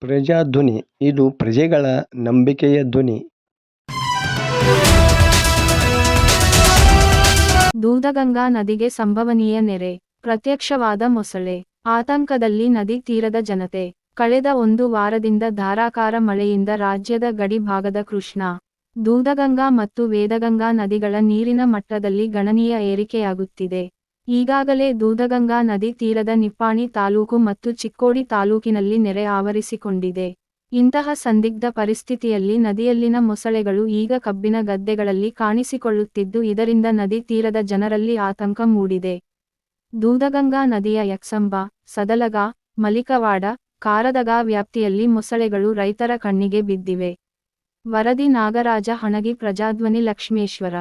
ಪ್ರಜಾಧ್ವನಿ, ಇದು ಪ್ರಜೆಗಳ ನಂಬಿಕೆಯ ಧ್ವನಿ. ದೂಧಗಂಗಾ ನದಿಗೆ ಸಂಭವನೀಯ ನೆರೆ, ಪ್ರತ್ಯಕ್ಷವಾದ ಮೊಸಳೆ, ಆತಂಕದಲ್ಲಿ ನದಿ ತೀರದ ಜನತೆ. ಕಳೆದ ಒಂದು ವಾರದಿಂದ ಧಾರಾಕಾರ ಮಳೆಯಿಂದ ರಾಜ್ಯದ ಗಡಿ ಭಾಗದ ಕೃಷ್ಣ ದೂಧಗಂಗಾ ಮತ್ತು ವೇದಗಂಗಾ ನದಿಗಳ ನೀರಿನ ಮಟ್ಟದಲ್ಲಿ ಗಣನೀಯ ಏರಿಕೆಯಾಗುತ್ತಿದೆ. ಈಗಾಗಲೇ ದೂದಗಂಗಾ ನದಿ ತೀರದ ನಿಪ್ಪಾಣಿ ತಾಲೂಕು ಮತ್ತು ಚಿಕ್ಕೋಡಿ ತಾಲೂಕಿನಲ್ಲಿ ನೆರೆ ಆವರಿಸಿಕೊಂಡಿದೆ. ಇಂತಹ ಸಂದಿಗ್ಧ ಪರಿಸ್ಥಿತಿಯಲ್ಲಿ ನದಿಯಲ್ಲಿನ ಮೊಸಳೆಗಳು ಈಗ ಕಬ್ಬಿನ ಗದ್ದೆಗಳಲ್ಲಿ ಕಾಣಿಸಿಕೊಳ್ಳುತ್ತಿದ್ದು ಇದರಿಂದ ನದಿ ತೀರದ ಜನರಲ್ಲಿ ಆತಂಕ ಮೂಡಿದೆ. ದೂದಗಂಗಾ ನದಿಯ ಯಕ್ಷಂಬ, ಸದಲಗ, ಮಲಿಕವಾಡ, ಕಾರದಗಾ ವ್ಯಾಪ್ತಿಯಲ್ಲಿ ಮೊಸಳೆಗಳು ರೈತರ ಕಣ್ಣಿಗೆ ಬಿದ್ದಿವೆ. ವರದಿ ನಾಗರಾಜ ಹಣಗಿ ಪ್ರಜಾಧ್ವನಿ ಲಕ್ಷ್ಮೇಶ್ವರ.